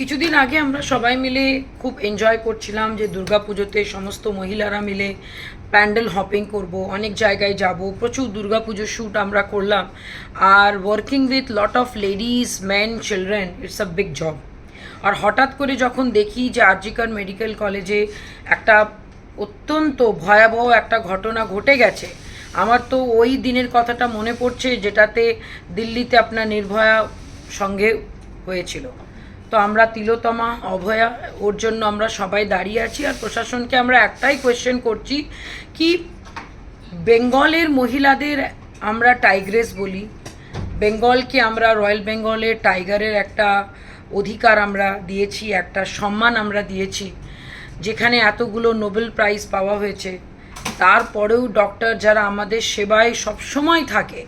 কিছুদিন আগে আমরা সবাই মিলে খুব এনজয় করছিলাম যে দুর্গাপুজোতে সমস্ত মহিলারা মিলে প্যান্ডেল হপিং করব, অনেক জায়গায় যাব, প্রচুর দুর্গাপুজোর শ্যুট আমরা করলাম। আর working with lot of ladies men children it's a big job আর হঠাৎ করে যখন দেখি যে আরজিকর মেডিকেল কলেজে একটা অত্যন্ত ভয়াবহ একটা ঘটনা ঘটে গেছে, আমার তো ওই দিনের কথাটা মনে পড়ছে যেটাতে দিল্লিতে আপনার নির্ভয়া সঙ্গে হয়েছিল। তো আমরা তিলোতমা অভয়া, ওর জন্য আমরা সবাই দাঁড়িয়ে আছি আর প্রশাসনকে আমরা একটাই কোয়েশ্চেন করছি কি বেঙ্গলের মহিলাদের আমরা টাইগ্রেস বলি? বেঙ্গলকে আমরা, রয়্যাল বেঙ্গলের টাইগারের একটা অধিকার আমরা দিয়েছি, একটা সম্মান আমরা দিয়েছি, যেখানে এতগুলো নোবেল প্রাইজ পাওয়া হয়েছে। তারপরেও ডক্টর যারা আমাদের সেবায় সবসময় থাকে,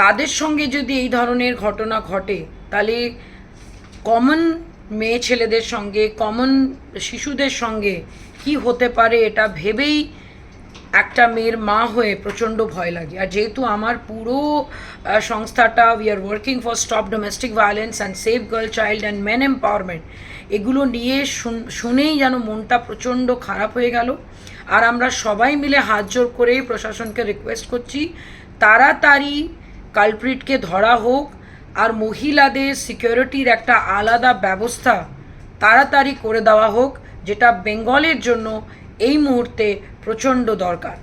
তাদের সঙ্গে যদি এই ধরনের ঘটনা ঘটে, তাহলে কমন মেয়ে ছেলেদের সঙ্গে কমন শিশুদের সঙ্গে কি হতে পারে এটা ভেবেই একটা মেয়ের মা হয়ে প্রচণ্ড ভয় লাগে। আর যেহেতু আমার পুরো সংস্থাটা we are working for stop domestic violence and save girl child and men empowerment এগুলো নিয়ে শুন- শুনেই যেন মনটা প্রচণ্ড খারাপ হয়ে গেল। আর আমরা সবাই মিলে হাত জোর করে প্রশাসনকে রিকোয়েস্ট করছি, তাড়াতাড়ি কালপ্রিটকে ধরা হোক আর মহিলাদের সিকিউরিটির একটা আলাদা ব্যবস্থা তাড়াতাড়ি করে দেওয়া হোক, যেটা বেঙ্গলের জন্য এই মুহূর্তে প্রচণ্ড দরকার।